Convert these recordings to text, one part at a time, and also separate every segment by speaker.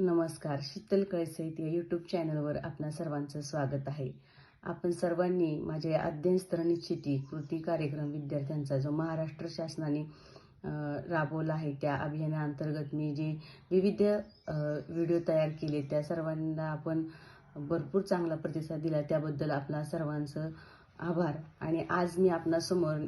Speaker 1: नमस्कार शीतल कळसईत या यूट्यूब चॅनलवर आपणा सर्वांचं स्वागत आहे. आपण सर्वांनी माझे अध्ययन स्तर निश्चिती कृती कार्यक्रम विद्यार्थ्यांचा जो महाराष्ट्र शासनाने राबवला आहे त्या अभियानाअंतर्गत मी जे विविध व्हिडिओ तयार केले त्या सर्वांना आपण भरपूर चांगला प्रतिसाद दिला त्याबद्दल आपला सर्वांचं आभार. आणि आज मी आपणासमोर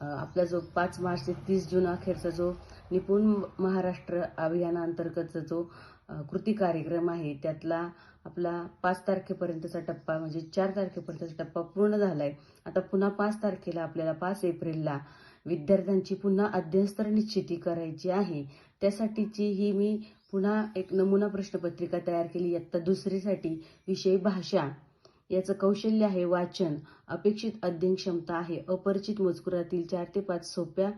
Speaker 1: आपला जो पाच मार्च ते तीस जून अखेरचा जो निपुण महाराष्ट्र अभियानाअंतर्गतचा जो कृती कार्यक्रम आहे. त्यातला आपला पाच तारखेपर्यंतचा टप्पा म्हणजे चार तारखेपर्यंतचा टप्पा पूर्ण झालाय. आता पुन्हा पाच तारखेला आपल्याला पाच एप्रिलला विद्यार्थ्यांची पुन्हा अध्ययनस्तर निश्चिती करायची आहे. त्यासाठीची ही मी पुन्हा एक नमुना प्रश्नपत्रिका तयार केली. इयत्ता दुसरीसाठी विषय भाषा. याचं कौशल्य आहे वाचन. अपेक्षित अध्ययन क्षमता आहे. अपरिचित मजकुरातील चार ते पाच सोप्या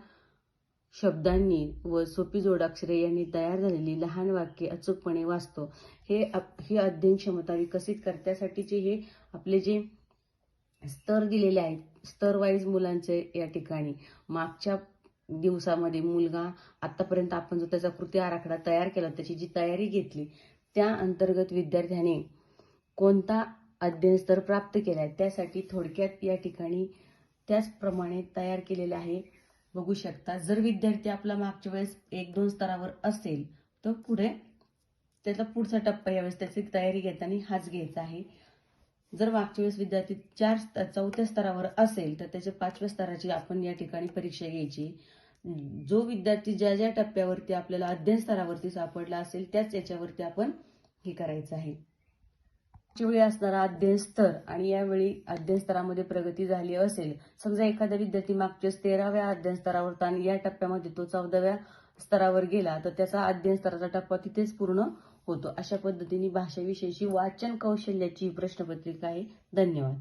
Speaker 1: शब्दांनी व सोपी जोडाक्षरे यांनी तयार झालेली लहान वाक्ये अचूकपणे वाचतो. हे अप- ही अध्ययन क्षमता विकसित करण्यासाठीचे हे आपले जे स्तर दिलेले आहेत स्तर वाईज मुलांचे या ठिकाणी. मागच्या दिवसामध्ये मुलगा आतापर्यंत आपण जो त्याचा कृती आराखडा तयार केला त्याची जी तयारी घेतली त्या अंतर्गत विद्यार्थ्याने कोणता अध्ययन स्तर प्राप्त केला आहे त्यासाठी थोडक्यात या ठिकाणी त्याचप्रमाणे तयार केलेलं आहे. बघू शकता. जर विद्यार्थी आपला मागच्या वेळेस एक दोन स्तरावर असेल तर पुढे त्याचा पुढचा टप्पा यावेळेस त्याची तयारी घेताना हाच घ्यायचा आहे. जर मागच्या वेळेस विद्यार्थी चार स्त- चौथ्या स्तरावर असेल तर त्याच्या पाचव्या स्तराची आपण या ठिकाणी परीक्षा घ्यायची. जो विद्यार्थी ज्या ज्या टप्प्यावरती आपल्याला अध्ययन स्तरावरती सापडला असेल त्याच याच्यावरती आपण हे करायचं आहे. चिवळी असणारा अध्ययन स्तर आणि यावेळी अध्ययनस्तरामध्ये प्रगती झाली असेल. समजा एखादा विद्यार्थी मागच्या तेराव्या अध्ययन स्तरावर आणि या टप्प्यामध्ये तो चौदाव्या स्तरावर गेला तर त्याचा अध्ययन स्तराचा टप्पा तिथेच पूर्ण होतो. अशा पद्धतीने भाषाविषयीची वाचन कौशल्याची ही प्रश्नपत्रिका आहे. धन्यवाद.